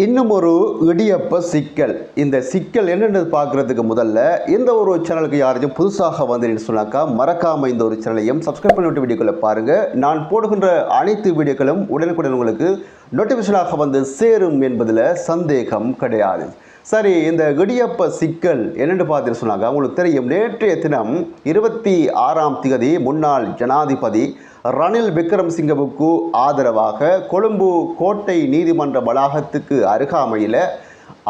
இன்னும் ஒரு இடியப்ப சிக்கல். இந்த சிக்கல் என்னென்னு பார்க்குறதுக்கு முதல்ல இந்த ஒரு சேனலுக்கு யாரையும் புதுசாக வந்தீங்கன்னு சொன்னாக்கா மறக்காமல் இந்த ஒரு சேனலையும் சப்ஸ்கிரைப் பண்ணிவிட்டு வீடியோக்களை பாருங்கள் நான் போடுகின்ற அனைத்து வீடியோக்களும் உடனுக்குடன் உங்களுக்கு நோட்டிஃபிகேஷனாக வந்து சேரும் என்பதில் சந்தேகம் கிடையாது. சரி இந்த இடியப்ப சிக்கல் என்னென்னு பார்த்துட்டு சொன்னாங்க உங்களுக்கு தெரியும். நேற்றைய தினம் இருபத்தி ஆறாம் திகதி முன்னாள் ஜனாதிபதி ரணில் விக்ரம்சிங்கவுக்கு ஆதரவாக கொழும்பு கோட்டை நீதிமன்ற வளாகத்துக்கு அருகாமையில்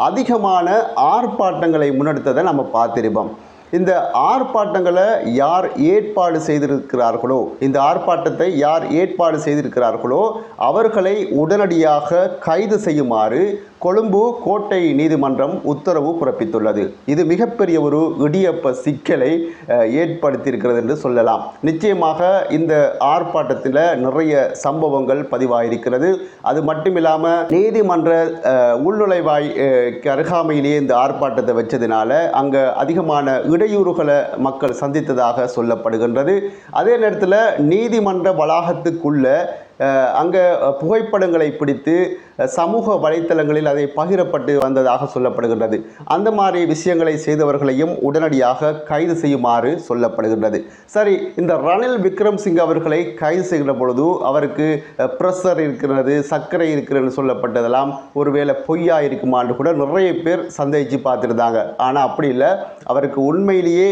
அதிகமான ஆர்ப்பாட்டங்களை முன்னெடுத்ததை நம்ம பார்த்திருப்போம். இந்த ஆர்ப்பாட்டங்களை யார் ஏற்பாடு செய்திருக்கிறார்களோ இந்த ஆர்ப்பாட்டத்தை யார் ஏற்பாடு செய்திருக்கிறார்களோ அவர்களை உடனடியாக கைது செய்யுமாறு கொழும்பு கோட்டை நீதிமன்றம் உத்தரவு பிறப்பித்துள்ளது. இது மிகப்பெரிய ஒரு இடியப்ப சிக்கலை ஏற்படுத்தியிருக்கிறது என்று சொல்லலாம். நிச்சயமாக இந்த ஆர்ப்பாட்டத்தில் நிறைய சம்பவங்கள் பதிவாயிருக்கிறது. அது மட்டும் இல்லாமல் நீதிமன்ற உள்நுழைவாய் அருகாமையிலேயே இந்த ஆர்ப்பாட்டத்தை வச்சதுனால அங்கே அதிகமான இடையூறுகளை மக்கள் சந்தித்ததாக சொல்லப்படுகின்றது. அதே நேரத்தில் நீதிமன்ற வளாகத்துக்குள்ள அங்கே புகைப்படங்களை பிடித்து சமூக வலைத்தளங்களில் அதை பகிரப்பட்டு வந்ததாக சொல்லப்படுகின்றது. அந்த மாதிரி விஷயங்களை செய்தவர்களையும் உடனடியாக கைது செய்யுமாறு சொல்லப்படுகின்றது. சரி இந்த ரணில் விக்ரம்சிங் அவர்களை கைது செய்கிற பொழுது அவருக்கு ப்ரெஷர் இருக்கிறது சர்க்கரை இருக்கிறது சொல்லப்பட்டதெல்லாம் ஒருவேளை பொய்யா இருக்குமான்னு கூட நிறைய பேர் சந்தேகிச்சு பார்த்துருந்தாங்க. ஆனால் அப்படி இல்லை. அவருக்கு உண்மையிலேயே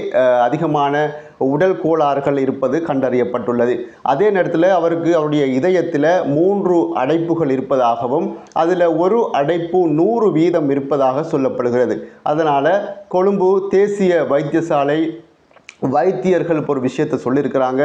அதிகமான உடல் கோளாறுகள் இருப்பது கண்டறியப்பட்டுள்ளது. அதே நேரத்தில் அவருக்கு அவருடைய இதயத்தில் மூன்று அடைப்புகள் இருப்பதாகவும் அதில் ஒரு அடைப்பு நூறு வீதம் இருப்பதாக சொல்லப்படுகிறது. அதனால் கொழும்பு தேசிய வைத்தியசாலை வைத்தியர்கள் இப்போ ஒரு விஷயத்தை சொல்லியிருக்கிறாங்க.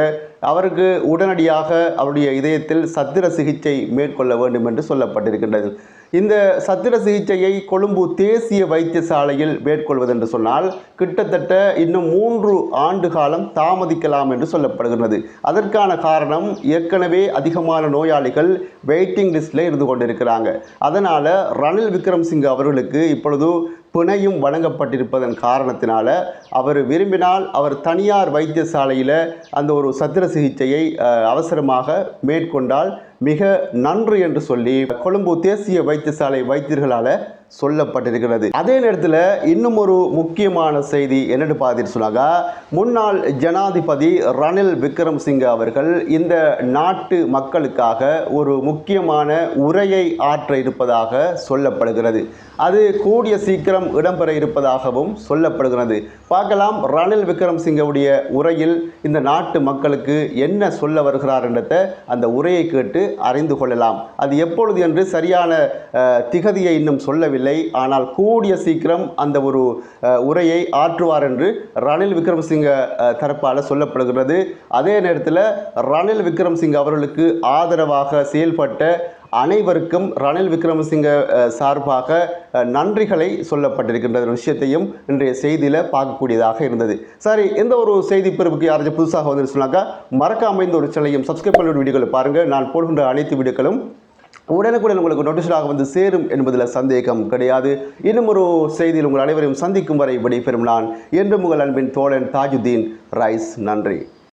அவருக்கு உடனடியாக அவருடைய இதயத்தில் சத்திர சிகிச்சை மேற்கொள்ள வேண்டும் என்று சொல்லப்பட்டிருக்கின்றது. இந்த சத்திர சிகிச்சையை கொழும்பு தேசிய வைத்தியசாலையில் மேற்கொள்வதென்று சொன்னால் கிட்டத்தட்ட இன்னும் மூன்று ஆண்டு காலம் தாமதிக்கலாம் என்று சொல்லப்படுகிறது அதற்கான காரணம் ஏற்கனவே அதிகமான நோயாளிகள் வெயிட்டிங் லிஸ்டில் இருந்து கொண்டிருக்கிறாங்க. அதனால் ரணில் விக்ரம்சிங் அவர்களுக்கு இப்பொழுது பிணையும் வழங்கப்பட்டிருப்பதன் காரணத்தினால் அவர் விரும்பினால் அவர் தனியார் வைத்தியசாலையில் அந்த ஒரு சத்திர சிகிச்சையை அவசரமாக மேற்கொண்டால் மிக நன்று என்று சொல்லி கொழும்பு தேசிய வைத்தியசாலை வைத்தியர்களால் சொல்லப்பட்டிருக்கிறது. அதே நேரத்தில் இன்னும் ஒரு முக்கியமான செய்தி என்னென்னு பார்த்துட்டு சொன்னாங்க முன்னாள் ஜனாதிபதி ரணில் விக்ரம்சிங்க அவர்கள் இந்த நாட்டு மக்களுக்காக ஒரு முக்கியமான உரையை ஆற்ற இருப்பதாக சொல்லப்படுகிறது. அது கூடிய சீக்கிரம் இடம்பெற இருப்பதாகவும் சொல்லப்படுகிறது. பார்க்கலாம் ரணில் விக்ரம்சிங்கவுடைய உரையில் இந்த நாட்டு மக்களுக்கு என்ன சொல்ல வருகிறார் என்றதை அந்த உரையை கேட்டு அறிந்து கொள்ளலாம். அது எப்பொழுது என்று சரியான திகதியை இன்னும் சொல்லவில்லை. ஆனால் கூடிய சீக்கிரம் அந்த ஒரு உரையை ஆற்றுவார் என்று ரணில் விக்ரமசிங்க தரப்பால் சொல்லப்படுகிறது. அதே நேரத்தில் ரணில் விக்ரமசிங்க அவர்களுக்கு ஆதரவாக செயல்பட்ட அனைவருக்கும் ரணில் விக்ரமசிங்க சார்பாக நன்றிகளை சொல்லப்பட்டிருக்கின்ற ஒரு விஷயத்தையும் இன்றைய செய்தியில் பார்க்கக்கூடியதாக இருந்தது. சரி எந்த ஒரு செய்தி பிரிவுக்கு யாராச்சும் புதுசாக வந்து சொன்னாக்கா மறக்காம இந்த ஒரு சேனலையும் சப்ஸ்கிரைப் பண்ணி வீடியோக்களை பாருங்கள் நான் போடுகின்ற அனைத்து வீடியோக்களும் உடனுக்குடன் உங்களுக்கு நோட்டீஸாக வந்து சேரும் என்பதில் சந்தேகம் கிடையாது. இன்னும் ஒரு செய்தியில் உங்கள் அனைவரையும் சந்திக்கும் வரை விடைபெறும் நான் என்றும் உங்கள் அன்பின் தோழன் தாஜுதீன். ரைஸ் நன்றி.